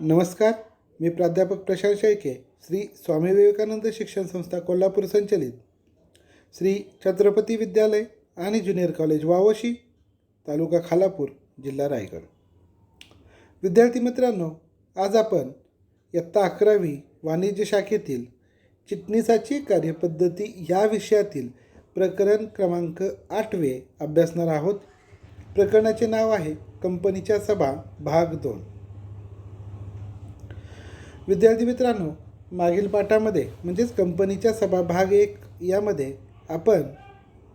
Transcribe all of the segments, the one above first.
नमस्कार मी प्राध्यापक प्रशांत शेळके श्री स्वामी विवेकानंद शिक्षण संस्था कोल्हापूर संचलित. श्री छत्रपती विद्यालय आणि ज्युनियर कॉलेज वावशी तालुका खालापूर जिल्हा रायगड. विद्यार्थी मित्रांनो आज आपण इयत्ता अकरावी वाणिज्य शाखेतील चिटणीसाची कार्यपद्धती या विषयातील प्रकरण क्रमांक आठवे अभ्यासणार आहोत. प्रकरणाचे नाव आहे कंपनीच्या सभा भाग दोन. विद्यार्थी मित्रांनो मागील पाठामध्ये म्हणजेच कंपनीच्या सभा भाग एक यामध्ये आपण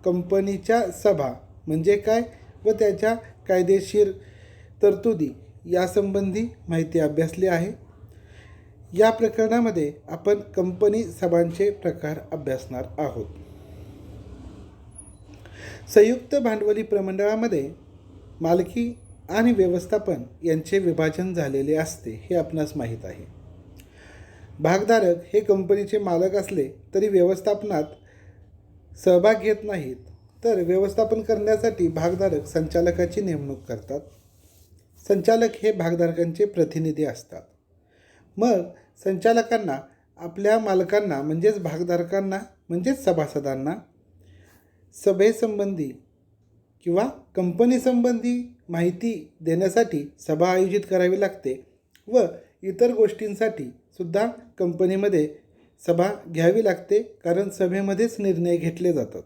कंपनीच्या सभा म्हणजे काय व त्याच्या कायदेशीर तरतुदी यासंबंधी माहिती अभ्यासली आहे. या प्रकरणामध्ये आपण कंपनी सभांचे प्रकार अभ्यासणार आहोत. संयुक्त भांडवली प्रमंडळामध्ये मालकी आणि व्यवस्थापन यांचे विभाजन झालेले असते हे आपणास माहीत आहे. भागधारक हे कंपनीचे मालक असले तरी व्यवस्थापनात सहभाग घेत नाहीत. तर व्यवस्थापन करण्यासाठी भागधारक संचालकाची नेमणूक करतात. संचालक हे भागधारकांचे प्रतिनिधी असतात. मग संचालकांना आपल्या मालकांना म्हणजेच भागधारकांना म्हणजेच सभासदांना सभेसंबंधी किंवा कंपनीसंबंधी माहिती देण्यासाठी सभा आयोजित करावी लागते व इतर गोष्टींसाठी सुद्धा कंपनीमध्ये सभा घ्यावी लागते कारण सभेमध्येच निर्णय घेतले जातात.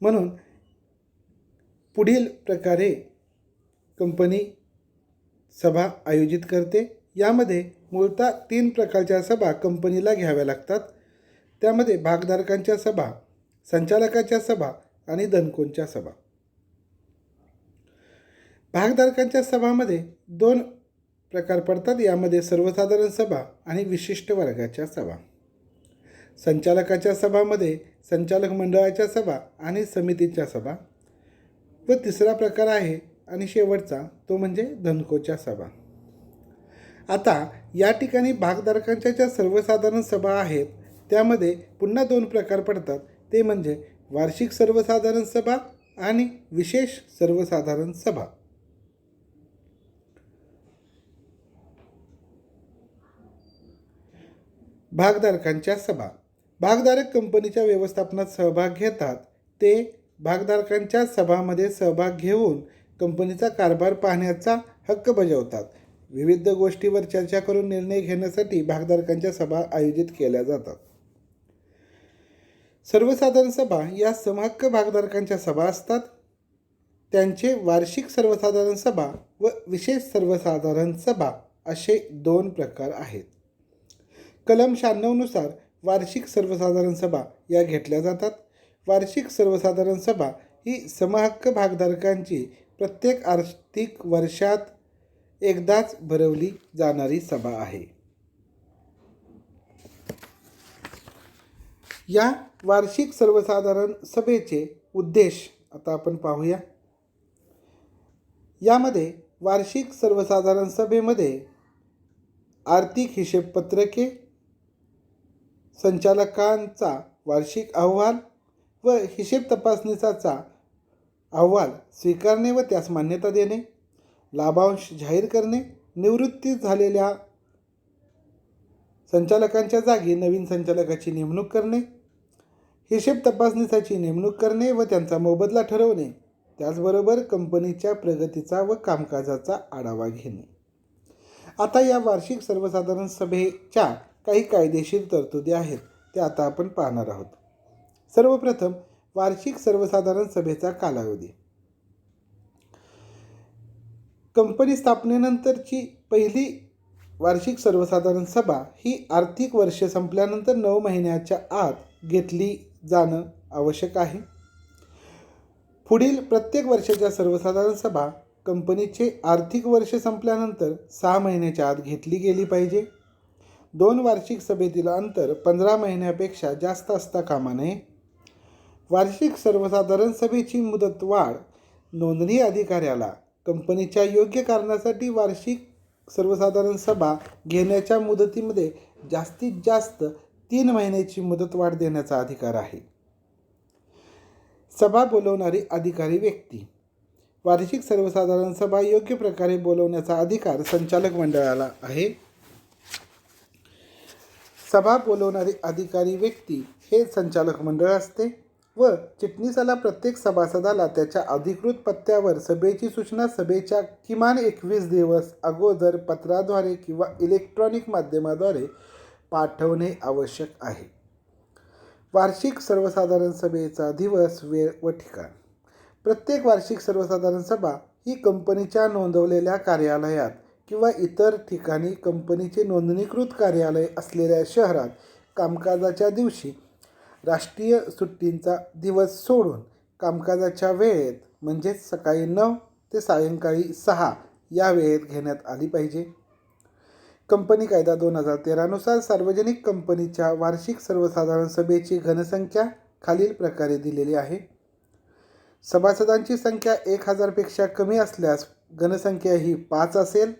म्हणून पुढील प्रकारे कंपनी सभा आयोजित करते. यामध्ये मूळतः तीन प्रकारच्या सभा कंपनीला घ्याव्या लागतात. त्यामध्ये भागधारकांच्या सभा संचालकाच्या सभा आणि धनकोंच्या सभा. भागधारकांच्या सभामध्ये दोन प्रकार पडतात यामध्ये सर्वसाधारण सभा आणि विशिष्ट वर्गाच्या सभा. संचालकाच्या सभामध्ये संचालक मंडळाच्या सभा आणि समितीच्या सभा. व तिसरा प्रकार आहे आणि शेवटचा तो म्हणजे धनकोच्या सभा. आता या ठिकाणी भागधारकांच्या ज्या सर्वसाधारण सभा आहेत त्यामध्ये पुन्हा दोन प्रकार पडतात. ते म्हणजे वार्षिक सर्वसाधारण सभा आणि विशेष सर्वसाधारण सभा. भागधारकांच्या सभा. भागधारक कंपनीच्या व्यवस्थापनात सहभाग घेतात. ते भागधारकांच्या सभामध्ये सहभाग घेऊन कंपनीचा कारभार पाहण्याचा हक्क बजावतात. विविध गोष्टीवर चर्चा करून निर्णय घेण्यासाठी भागधारकांच्या सभा आयोजित केल्या जातात. सर्वसाधारण सभा या समहक्क भागधारकांच्या सभा असतात. त्यांचे वार्षिक सर्वसाधारण सभा व विशेष सर्वसाधारण सभा असे दोन प्रकार आहेत. कलम शहाण्णवनुसार वार्षिक सर्वसाधारण सभा या घेतल्या जातात. वार्षिक सर्वसाधारण सभा ही समहक्क भागधारकांची प्रत्येक आर्थिक वर्षात एकदाच भरवली जाणारी सभा आहे. या वार्षिक सर्वसाधारण सभेचे उद्देश आता आपण पाहूया. यामध्ये वार्षिक सर्वसाधारण सभेमध्ये आर्थिक हिशेबपत्रके संचालकांचा वार्षिक अहवाल व हिशेब तपासणीचा अहवाल स्वीकारणे व त्यास मान्यता देणे लाभांश जाहीर करणे निवृत्ती झालेल्या संचालकांच्या जागी नवीन संचालकाची नेमणूक करणे हिशेब तपासणीसाठी नेमणूक करणे व त्यांचा मोबदला ठरवणे त्याचबरोबर कंपनीच्या प्रगतीचा व कामकाजाचा आढावा घेणे. आता या वार्षिक सर्वसाधारण सभेच्या काही कायदेशीर तरतुदी आहेत त्या आता आपण पाहणार आहोत. सर्वप्रथम वार्षिक सर्वसाधारण सभेचा कालावधी. कंपनी स्थापनेनंतरची पहिली वार्षिक सर्वसाधारण सभा ही आर्थिक वर्ष संपल्यानंतर नऊ महिन्याच्या आत घेतली जाणं आवश्यक आहे. पुढील प्रत्येक वर्षाच्या सर्वसाधारण सभा कंपनीचे आर्थिक वर्ष संपल्यानंतर सहा महिन्याच्या आत घेतली गेली पाहिजे. दोन वार्षिक सभेतील अंतर पंधरा महिन्यापेक्षा जास्त असता कामा नये. वार्षिक सर्वसाधारण सभेची मुदतवाढ नोंदणी अधिकाऱ्याला कंपनीच्या योग्य कारणासाठी वार्षिक सर्वसाधारण सभा घेण्याच्या मुदतीमध्ये जास्तीत जास्त तीन महिन्याची मुदतवाढ देण्याचा अधिकार आहे. सभा बोलवणारी अधिकारी व्यक्ती. वार्षिक सर्वसाधारण सभा योग्य प्रकारे बोलवण्याचा अधिकार संचालक मंडळाला आहे. सभा बोलवणारी अधिकारी व्यक्ती हे संचालक मंडळ असते व चिटणीसाला प्रत्येक सभासदाला त्याच्या अधिकृत पत्त्यावर सभेची सूचना सभेच्या किमान एकवीस दिवस अगोदर पत्राद्वारे किंवा इलेक्ट्रॉनिक माध्यमाद्वारे पाठवणे आवश्यक आहे. वार्षिक सर्वसाधारण सभेचा दिवस वेळ व ठिकाण. प्रत्येक वार्षिक सर्वसाधारण सभा ही कंपनीच्या नोंदवलेल्या कार्यालयात किंवा इतर ठिकाणी कंपनीचे नोंदणीकृत कार्यालय असलेल्या शहरात कामकाजाच्या दिवशी राष्ट्रीय सुट्टींचा दिवस सोडून कामकाजाच्या वेळेत म्हणजेच सकाळी नऊ ते सायंकाळी सहा या वेळेत घेण्यात आली पाहिजे. कंपनी कायदा दोन हजार तेरानुसार सार्वजनिक कंपनीच्या वार्षिक सर्वसाधारण सभेची घनसंख्या खालील प्रकारे दिलेली आहे. सभासदांची संख्या एक हजारपेक्षा कमी असल्यास घनसंख्या ही पाच असेल.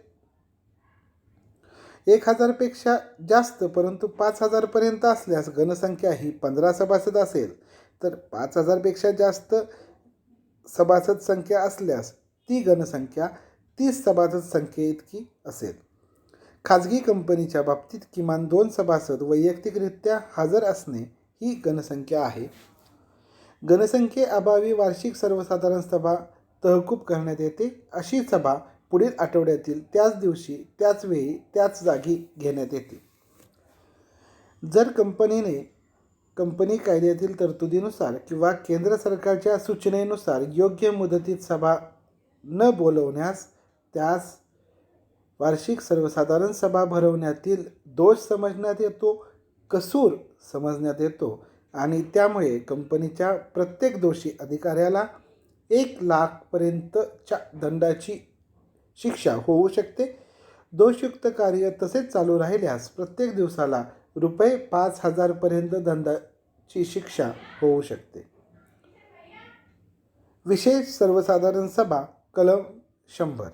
एक हजारपेक्षा जास्त परंतु पाच हजारपर्यंत असल्यास गणसंख्या ही पंधरा सभासद असेल तर पाच हजारपेक्षा जास्त सभासद संख्या असल्यास ती घनसंख्या तीस सभासद संख्येइतकी असेल. खाजगी कंपनीच्या बाबतीत किमान दोन सभासद वैयक्तिकरित्या हजर असणे ही घनसंख्या आहे. गणसंख्येअभावी वार्षिक सर्वसाधारण सभा तहकूब करण्यात येते. अशी सभा पुढील आठवड्यातील त्याच दिवशी त्याच वेळी त्याच जागी घेण्यात येते. जर कंपनीने कंपनी कायद्यातील तरतुदीनुसार किंवा केंद्र सरकारच्या सूचनेनुसार योग्य मुदतीत सभा न बोलवण्यास त्यास वार्षिक सर्वसाधारण सभा भरवण्यातील दोष समजण्यात येतो कसूर समजण्यात येतो आणि त्यामुळे कंपनीच्या प्रत्येक दोषी अधिकाऱ्याला एक लाखपर्यंतच्या दंडाची शिक्षा होऊ शकते. दोषयुक्त कार्य तसेच चालू राहिल्यास प्रत्येक दिवसाला रुपये पाच हजारपर्यंत दंडाची शिक्षा होऊ शकते. विशेष सर्वसाधारण सभा कलम शंभर.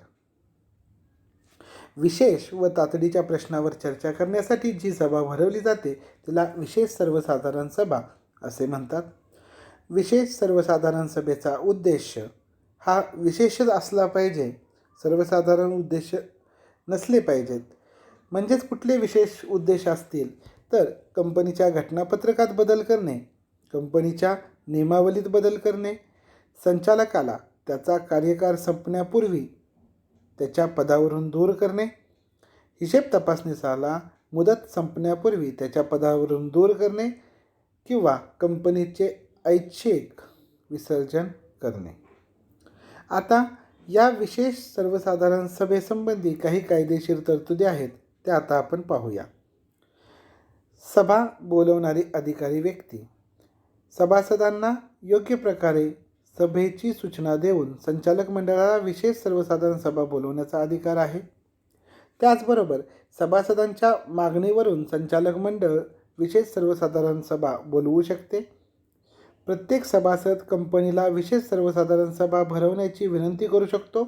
विशेष व तातडीच्या प्रश्नावर चर्चा करण्यासाठी जी सभा भरवली जाते तिला विशेष सर्वसाधारण सभा असे म्हणतात. विशेष सर्वसाधारण सभेचा उद्देश हा विशेषच असला पाहिजे सर्वसाधारण उद्देश नसले पाहिजेत. म्हणजेच कुठले विशेष उद्देश असतील? तर कंपनीच्या घटनापत्रकात बदल करणे कंपनीच्या नियमावलीत बदल करणे संचालकाला त्याचा कार्यकाळ संपण्यापूर्वी त्याच्या पदावरून दूर करणे हिशेब तपासणीसाला मुदत संपण्यापूर्वी त्याच्या पदावरून दूर करणे किंवा कंपनीचे ऐच्छिक विसर्जन करणे. आता या विशेष सर्वसाधारण सभेसंबंधी काही कायदेशीर तरतुदी आहेत त्या आता आपण पाहूया. सभा बोलवणारी अधिकारी व्यक्ती. सभासदांना योग्य प्रकारे सभेची सूचना देऊन संचालक मंडळाला विशेष सर्वसाधारण सभा बोलवण्याचा अधिकार आहे. त्याचबरोबर सभासदांच्या मागणीवरून संचालक मंडळ विशेष सर्वसाधारण सभा बोलवू शकते. प्रत्येक सभासद कंपनीला विशेष सर्वसाधारण सभा भरवण्याची विनंती करू शकतो.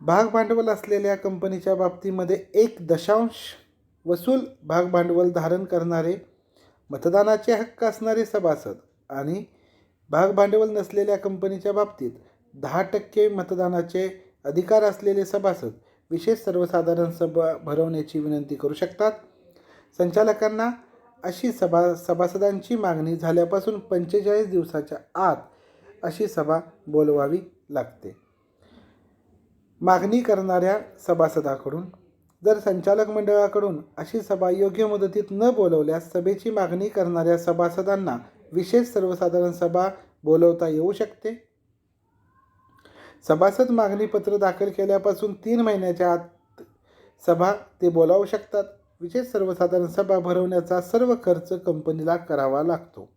भागभांडवल असलेल्या कंपनीच्या बाबतीमध्ये एक दशांश वसूल भागभांडवल धारण करणारे मतदानाचे हक्क असणारे सभासद आणि भागभांडवल नसलेल्या कंपनीच्या बाबतीत दहा टक्के मतदानाचे अधिकार असलेले सभासद विशेष सर्वसाधारण सभा भरवण्याची विनंती करू शकतात. संचालकांना अशी सभा सभासदांची मागणी झाल्यापासून पंचेचाळीस दिवसाच्या आत अशी सभा बोलवावी लागते. मागणी करणाऱ्या सभासदाकडून जर संचालक मंडळाकडून अशी सभा योग्य मुदतीत न बोलवल्यास सभेची मागणी करणाऱ्या सभासदांना विशेष सर्वसाधारण सभा बोलवता येऊ शकते? सभासद मागणीपत्र दाखल केल्यापासून तीन महिन्याच्या आत सभा ते बोलावू शकतात. विशेष सर्वसाधारण सभा भरवण्याचा सर्व खर्च कंपनीला करावा लागतो.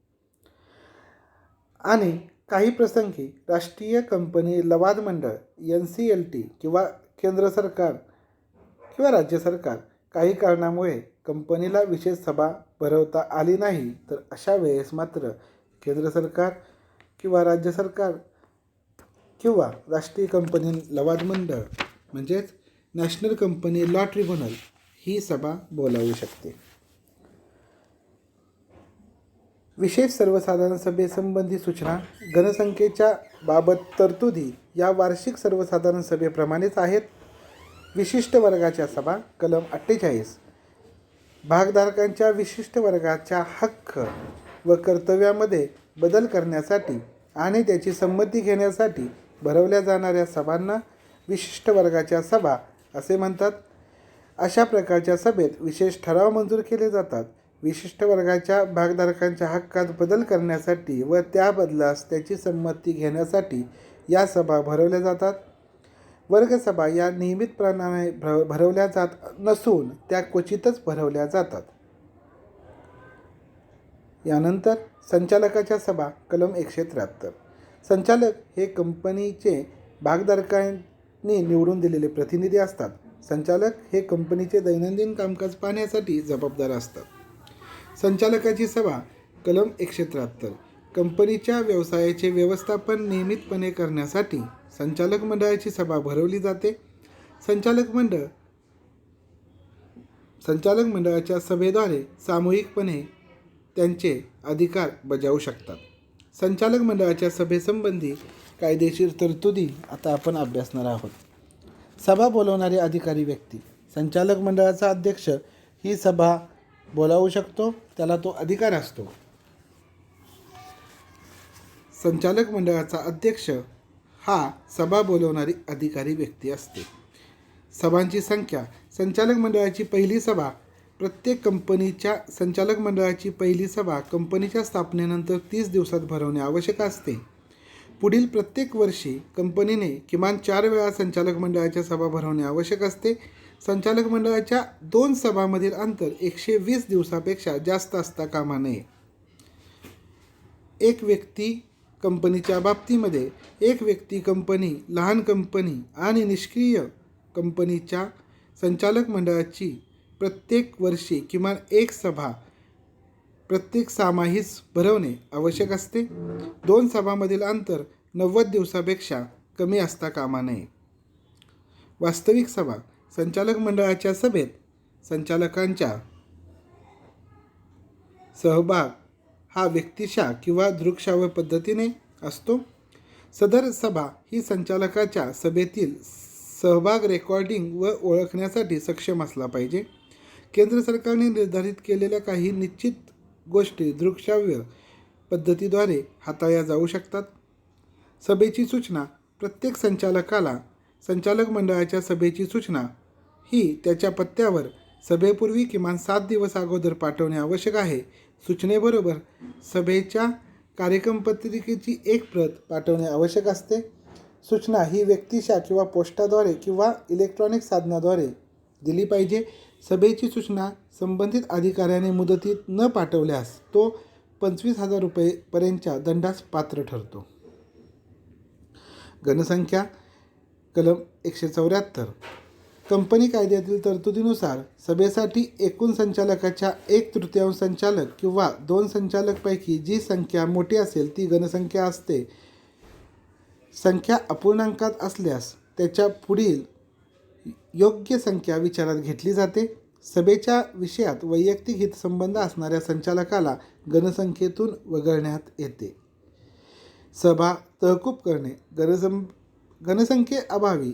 आणि काही प्रसंगी राष्ट्रीय कंपनी लवाद मंडळ एन सी एल टी किंवा केंद्र सरकार किंवा राज्य सरकार काही कारणामुळे कंपनीला विशेष सभा भरवता आली नाही तर अशा वेळेस मात्र केंद्र सरकार किंवा राज्य सरकार किंवा राष्ट्रीय कंपनी लवाद मंडळ म्हणजेच नॅशनल कंपनी लॉ ट्रिब्युनल ही सभा बोलावू शकते. विशेष सर्वसाधारण सभेसंबंधी सूचना घनसंख्येच्या बाबत तरतुदी या वार्षिक सर्वसाधारण सभेप्रमाणेच आहेत. विशिष्ट वर्गाच्या सभा कलम अठ्ठेचाळीस. भागधारकांच्या विशिष्ट वर्गाच्या हक्क व कर्तव्यामध्ये बदल करण्यासाठी आणि त्याची संमती घेण्यासाठी भरवल्या जाणाऱ्या सभांना विशिष्ट वर्गाच्या सभा असे म्हणतात. अशा प्रकारच्या सभेत विशेष ठराव मंजूर केले जातात. विशिष्ट वर्गाच्या भागधारकांच्या हक्कात बदल करण्यासाठी व त्या बदलास त्याची संमती घेण्यासाठी या सभा भरवल्या जातात. वर्गसभा या नियमितप्रमाणे भर भरवल्या जात नसून त्या क्वचितच भरवल्या जातात. यानंतर संचालकाच्या सभा कलम एकशे त्र्याहत्तर. संचालक हे कंपनीचे भागधारकांनी निवडून दिलेले प्रतिनिधी असतात. संचालक हे कंपनीचे दैनंदिन कामकाज पाहण्यासाठी जबाबदार असतात. संचालकाची सभा कलम एकशे त्र्याहत्तर कंपनीच्या व्यवसायाचे व्यवस्थापन नियमितपणे करण्यासाठी संचालक मंडळाची सभा भरवली जाते. संचालक मंडळ संचालक मंडळाच्या सभेद्वारे सामूहिकपणे त्यांचे अधिकार बजावू शकतात. संचालक मंडळाच्या सभेसंबंधी कायदेशीर तरतुदी आता आपण अभ्यासणार आहोत. सभा बोलवणारे अधिकारी व्यक्ती. संचालक मंडळाचा अध्यक्ष ही सभा बोलावू शकतो त्याला तो अधिकार असतो. संचालक मंडळाचा अध्यक्ष हा सभा बोलवणारी अधिकारी व्यक्ती असते. सभांची संख्या संचालक मंडळाची पहिली सभा प्रत्येक कंपनीच्या संचालक मंडळाची पहिली सभा कंपनीच्या स्थापनेनंतर तीस दिवसात भरवणे आवश्यक असते. पुढील प्रत्येक वर्षी कंपनीने किमान चार वेळा संचालक मंडळाच्या सभा भरवणे आवश्यक असते. संचालक मंडळाच्या दोन सभामधील अंतर एकशे वीस दिवसापेक्षा जास्त असता कामा नये. एक व्यक्ती कंपनीच्या बाबतीमध्ये एक व्यक्ती कंपनी लहान कंपनी आणि निष्क्रिय कंपनीच्या संचालक मंडळाची प्रत्येक वर्षी किमान एक सभा प्रत्येक सामाहीस भरवणे आवश्यक असते. दोन सभामधील अंतर नव्वद दिवसापेक्षा कमी असता कामा नये. वास्तविक सभा संचालक मंडळाच्या सभेत संचालकांच्या सहभाग हा व्यक्तिशा किंवा दृकश्राव्य पद्धतीने असतो. सदर सभा ही संचालकाच्या सभेतील सहभाग रेकॉर्डिंग व ओळखण्यासाठी सक्षम असला पाहिजे. केंद्र सरकारने निर्धारित केलेल्या काही निश्चित गोष्टी दृकश्राव्य पद्धतीद्वारे हाताळल्या जाऊ शकतात. सभेची सूचना प्रत्येक संचालकाला संचालक मंडळाच्या सभेची सूचना ही त्याच्या पत्त्यावर सभेपूर्वी किमान सात दिवस अगोदर पाठवणे आवश्यक आहे. सूचनेबरोबर सभेच्या कार्यक्रम पत्रिकेची एक प्रत पाठवणे आवश्यक असते. सूचना ही व्यक्तिशा किंवा पोस्टाद्वारे किंवा इलेक्ट्रॉनिक साधनाद्वारे दिली पाहिजे. सभेची सूचना संबंधित अधिकाऱ्याने मुदतीत न पाठवल्यास तो पंचवीस हजार रुपयेपर्यंतच्या दंडास पात्र ठरतो. घनसंख्या कलम एकशे चौऱ्याहत्तर. कंपनी कायद्यातील तरतुदीनुसार सभेसाठी एकूण संचालकाच्या एक तृतीयांश संचालक किंवा दोन संचालकपैकी जी संख्या मोठी असेल ती घनसंख्या असते. संख्या अपूर्णांकात असल्यास त्याच्या पुढील योग्य संख्या विचारात घेतली जाते. सभेच्या विषयात वैयक्तिक हितसंबंध असणाऱ्या संचालकाला गणसंख्येतून वगळण्यात येते. सभा तहकूब करणे गणसं गणसंख्येअभावी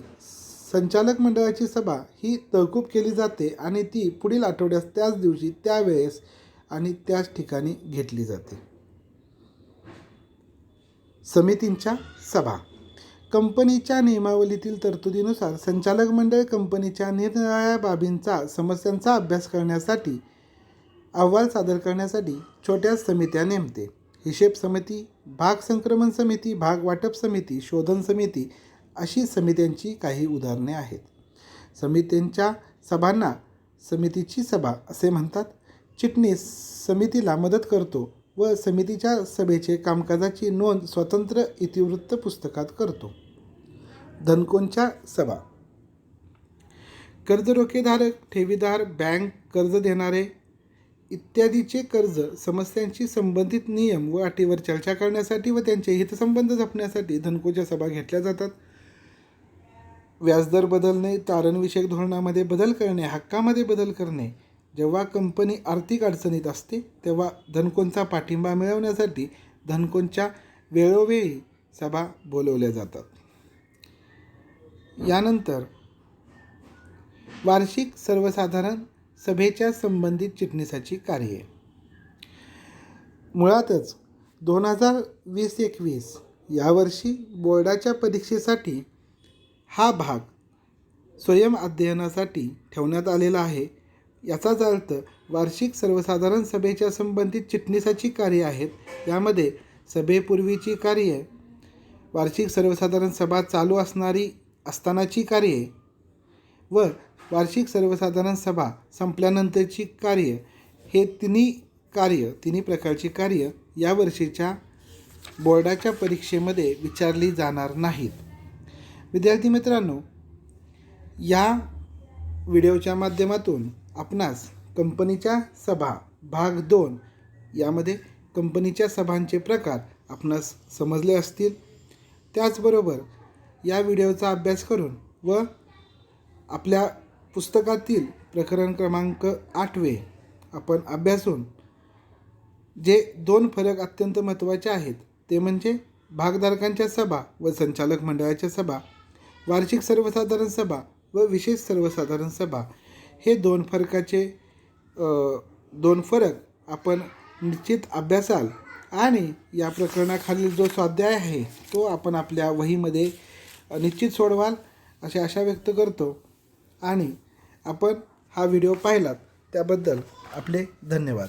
संचालक मंडळाची सभा ही तहकूब केली जाते आणि ती पुढील आठवड्यास त्याच दिवशी त्यावेळेस आणि त्याच ठिकाणी घेतली जाते. समितींच्या सभा कंपनीच्या नियमावलीतील तरतुदीनुसार संचालक मंडळ कंपनीच्या निरनिराळ्या बाबींचा समस्यांचा अभ्यास करण्यासाठी अहवाल सादर करण्यासाठी छोट्या समित्या नेमते. हिशेब समिती भाग संक्रमण समिती भाग वाटप समिती शोधन समिती अशी समित्यांची काही उदाहरणे आहेत. समित्यांच्या सभांना समितीची सभा असे म्हणतात. चिटणीस समितीला मदत करतो. व समितीच्या सभेचे कामकाजाची नोंद स्वतंत्र इतिवृत्त पुस्तकात करतो. धनकोंच्या सभा. कर्ज रोखेधारक ठेवीदार बँक कर्ज देणारे इत्यादीचे कर्ज समस्यांशी संबंधित नियम व अटीवर चर्चा करण्यासाठी व त्यांचे हितसंबंध जपण्यासाठी धनकोच्या सभा घेतल्या जातात. व्याजदर बदलणे तारणविषयक धोरणामध्ये बदल करणे हक्कामध्ये बदल करणे जेव्हा कंपनी आर्थिक अडचणीत असते तेव्हा धनकोंचा पाठिंबा मिळवण्यासाठी धनकोंच्या वेळोवेळी सभा बोलवल्या जातात. यानंतर वार्षिक सर्वसाधारण सभेच्या संबंधित चिटणीसाची कार्ये. मुळातच दोन हजार वीस एकवीस यावर्षी बोर्डाच्या परीक्षेसाठी हा भाग स्वयं अध्ययनासाठी ठेवण्यात आलेला आहे. याचाच अर्थ वार्षिक सर्वसाधारण सभेच्या संबंधित चिटणीसाची कार्ये आहेत. यामध्ये सभेपूर्वीची कार्ये वार्षिक सर्वसाधारण सभा चालू असणारी असतानाची कार्ये व वार्षिक सर्वसाधारण सभा संपल्यानंतरची कार्य हे तिन्ही कार्य तिन्ही प्रकारची कार्य या वर्षीच्या बोर्डाच्या परीक्षेमध्ये विचारली जाणार नाहीत. विद्यार्थी मित्रांनो या व्हिडिओच्या माध्यमातून आपणास कंपनीच्या सभा भाग दोन यामध्ये कंपनीच्या सभांचे प्रकार आपणास समजले असतील. त्याचबरोबर या व्हिडिओचा अभ्यास करून व आपल्या पुस्तकातील प्रकरण क्रमांक आठवे आपण अभ्यासून जे दोन फरक अत्यंत महत्त्वाचे आहेत ते म्हणजे भागधारकांच्या सभा व संचालक मंडळाच्या सभा वार्षिक सर्वसाधारण सभा व विशेष सर्वसाधारण सभा हे दोन फरकाचे दोन फरक आपण निश्चित अभ्यासाल. आणि या प्रकरणाखालील जो स्वाध्याय आहे तो आपण आपल्या वहीमध्ये निश्चित सोडवाल अशी आशा व्यक्त करतो. आणि आपण हा व्हिडिओ पाहिलात त्याबद्दल आपले धन्यवाद.